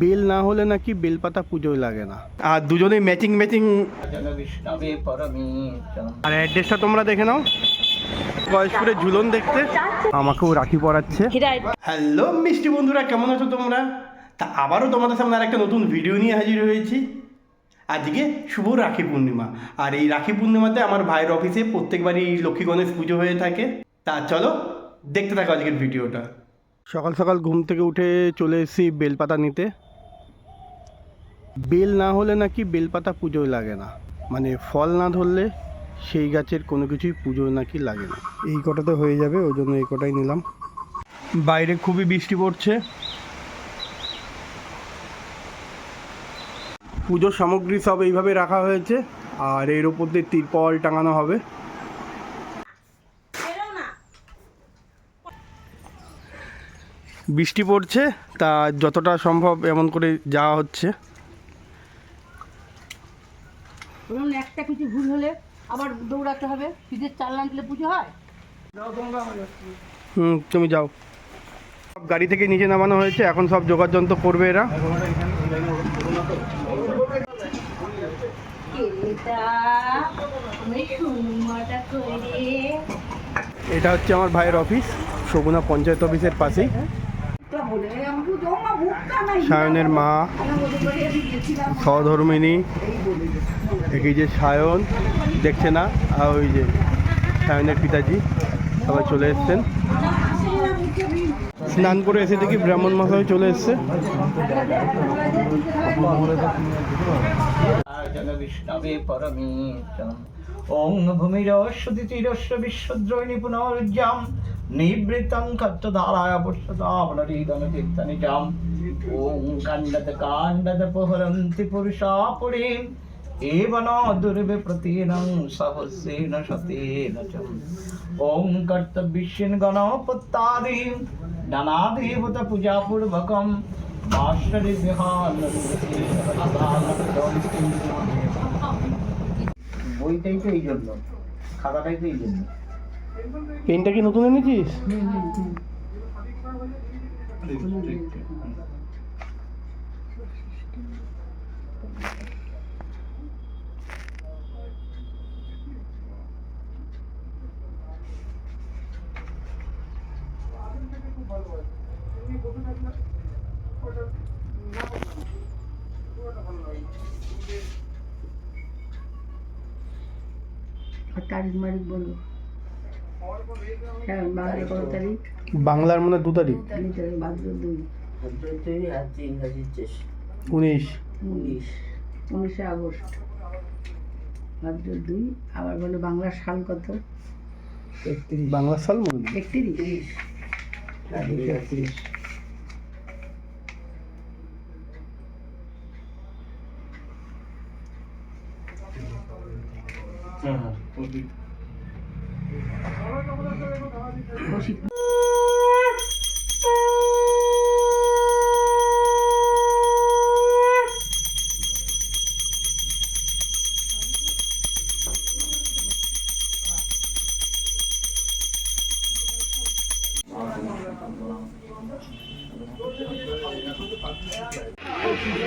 Bell না হলে নাকি বেলপাতা পুজোয় লাগে না। আর দুজনেই ম্যাচিং ম্যাচিং আর অ্যাড্রেসটা তোমরা দেখে নাও। গয়েশপুরের ঝুলন দেখতে। আমাকেও রাখি পড়াচ্ছে হ্যালো মিষ্টি বন্ধুরা কেমন আছো তোমরা? তা আবারও তোমাদের সামনে আর একটা নতুন ভিডিও নিয়ে হাজির হয়েছি। আজকে শুভ রাখি পূর্ণিমা। আর এই রাখি পূর্ণিমাতে আমার ভাইয়ের অফিসে প্রত্যেকবারই লক্ষ্মী গণেশ পুজো হয়ে থাকে। তা চলো দেখতে থাকো আজকের ভিডিওটা সকাল সকাল ঘুম থেকে উঠে চলে এসেছি বেলপাতা নিতে। বেল না হলে নাকি বেলপাতা পুজোয় লাগে না। মানে ফল না ধরলে সেই গাছের কোনো কিছুই পুজো নাকি লাগে না। এই কটাতে হয়ে যাবে, ওই জন্য এই কটাই নিলাম। বাইরে খুবই বৃষ্টি পড়ছে। পুজোর সামগ্রী সব এইভাবে রাখা হয়েছে, আর এর ওপর দিয়ে তিরপল টাঙানো হবে। বৃষ্টি পড়ছে, তা যতটা সম্ভব এমন করে যাওয়া হচ্ছে। ধরুন একটা কিছু ভুল হলে আবার দৌড়াতে হবে। শীতের চাল না দিলে পুজো হয়? হুম তুমি যাও। সব গাড়ি থেকে নিচে নামানো হয়েছে এখন সব যোগার যন্ত্র করবে এরা। এটা হচ্ছে আমার ভাইয়ের অফিস সগুনা পঞ্চায়েত অফিসের পাশেই। সায়নের মা, সহধর্মিনী এই যে সায়ন, দেখছে না? আর ওই যে সায়নের পিতাজি, সবাই চলে এসছেন। স্নান করে এসে দেখি ব্রাহ্মণ মশাই চলে এসছে। ওং ভূমিরস্বদিতিরস্য বিশ্বদ্রোহিণী পুনর্জাম নিবৃতং কর্তধারায় পশ্যতাবনরিদন কীর্তনিজাম ওং কাণ্ডদ কাণ্ডদ পহরন্তি পুরুষা পুরীম এবন দুর্বে প্রতীনং সহস্রেণ শতেন চ ওং কর্তব্যস্যেন গণপত্যাদিম নানাদেবতা পূজাপূর্বকম মাস্টারি বিহান বইটাই তো এই জন্য, খাতাটাই তো এই জন্য। পেনটা কি নতুন এনেছিস? তারিখ মারিখ বলো হ্যাঁ বাংলা কত তারিখ বাংলার মনে দু তারিখ। উনিশ। উনিশ। উনিশে আগস্ট। ভাদ্র দুই। আবার বলো বাংলার সাল কত? বাংলা সাল মনে নেই। একত্রিশ। কৌশিক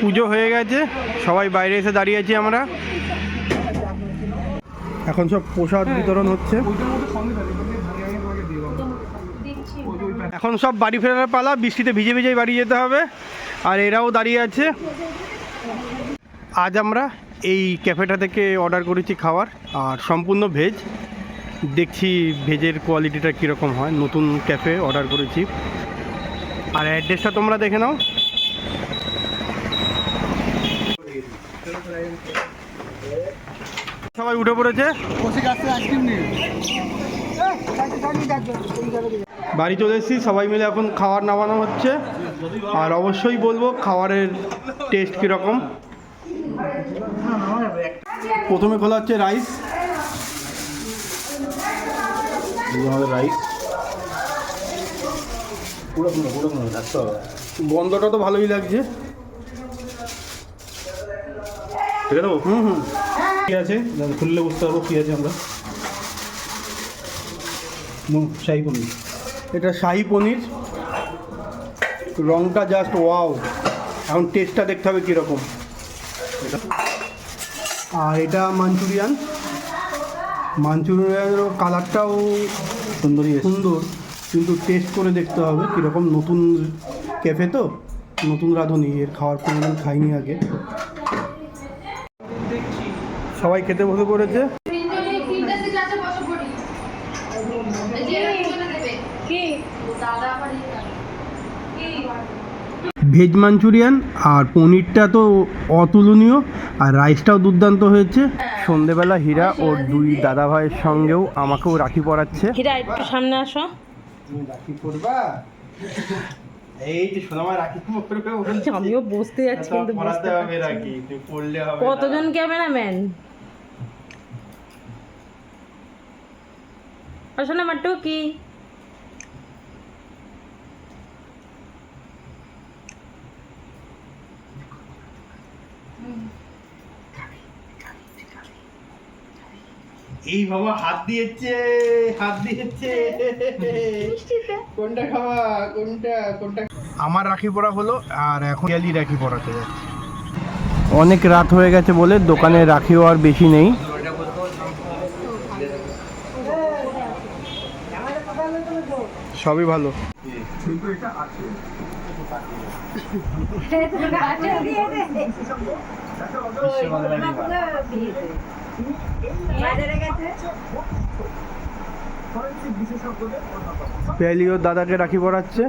পুজো হয়ে গেছে সবাই বাইরে এসে দাঁড়িয়ে আছি আমরা। এখন সব প্রসাদ বিতরণ হচ্ছে। এখন সব বাড়ি ফেরার পালা, বৃষ্টিতে ভিজে ভিজেই বাড়ি যেতে হবে। আর এরাও দাঁড়িয়ে আছে। আজ আমরা এই ক্যাফেটা থেকে অর্ডার করেছি খাবার আর সম্পূর্ণ ভেজ দেখছি ভেজের কোয়ালিটিটা কীরকম হয়। নতুন ক্যাফে অর্ডার করেছি। আর অ্যাড্রেসটা তোমরা দেখে নাও। সবাই উঠে পড়েছে। বাড়ি চলে এসেছি সবাই মিলে এখন খাবার নামানো হচ্ছে। আর অবশ্যই বলব খাবারের টেস্ট কীরকম। প্রথমে খোলা হচ্ছে রাইস আমাদের রাইস গন্ধটা তো ভালোই লাগছে। ঠিক আছে হুম হুম। কি আছে? খুললে বুঝতে পারব কি আছে আমরা। শাহী পনির। এটা শাহি পনির। রংটা জাস্ট ওয়াও এখন টেস্টটা দেখতে হবে কীরকম। আর এটা মাঞ্চুরিয়ান। মাঞ্চুরিয়ানের কালারটাও সুন্দরী সুন্দর। কিন্তু টেস্ট করে দেখতে হবে কীরকম নতুন ক্যাফে তো। নতুন রাঁধুনি এর খাওয়ার পরিমাণ খাইনি আগে। সবাই খেতে বসে পড়েছে। ভেজ মাঞ্চুরিয়ান আর পনিরটা তো অতুলনীয় আর রাইসটাও দুর্দান্ত হয়েছে। সন্ধেবেলা হীরা ওর দুই দাদা। ভাইয়ের সঙ্গেও আমাকেও রাখি পরাচ্ছে হীরা একটু সামনে আসো। তুমি রাখি পরবা এই যে সোনামা রাখি পরবে আমিও বসতে যাচ্ছি কিন্তু পরাতে বুঝতে হবে রাখি তুমি পরলে হবে না। কতজন ক্যামেরাম্যান? আসলে আমার টুকি। এই বাবা হাত দিয়েছে হাত দিয়েছে। কোনটা খাওয়া কোনটা কোনটা? আমার রাখি পরা হলো আর এখন রাখি পরাতে যাচ্ছে। অনেক রাত হয়ে গেছে বলে দোকানে রাখিও আর বেশি নেই। সবই ভালো। দাদাকে রাখি পড়াচ্ছে।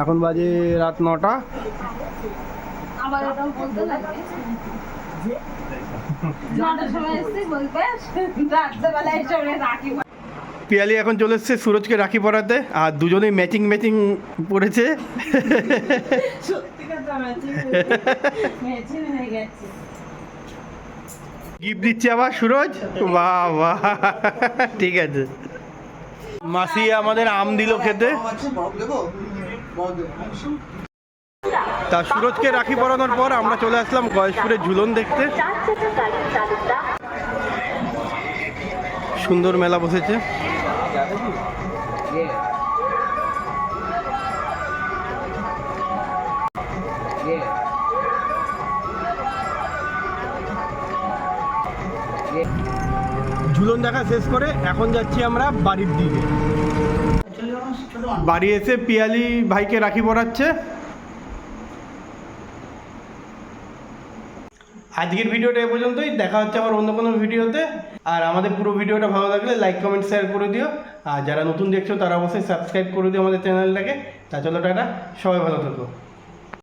এখন বাজে রাত নটা। পিয়ালি এখন চলে এসছে সুরজকে রাখি পরাতে আর দুজনেই ম্যাচিং ম্যাচিং পড়েছে। গিফট দিচ্ছে আবার সুরজ? বাহ বাহ। ঠিক আছে। মাসি আমাদের আম দিল খেতে। তা সুরজকে রাখি পরানোর পর আমরা চলে আসলাম গয়েশপুরের ঝুলন দেখতে। সুন্দর মেলা বসেছে। ঝুলন দেখা শেষ করে এখন যাচ্ছি আমরা বাড়ির দিকে। বাড়ি এসে পিয়ালি ভাইকে রাখি পরাচ্ছে। আজকের ভিডিওটা এ পর্যন্তই। দেখা হচ্ছে আবার অন্য কোনো ভিডিওতে। আর আমাদের পুরো ভিডিওটা ভালো লাগলে লাইক, কমেন্ট, শেয়ার করে দিও। আর যারা নতুন দেখছ তারা অবশ্যই সাবস্ক্রাইব করে দিও আমাদের চ্যানেলটাকে। তা চলো, টাটা। সবাই ভালো থাকো।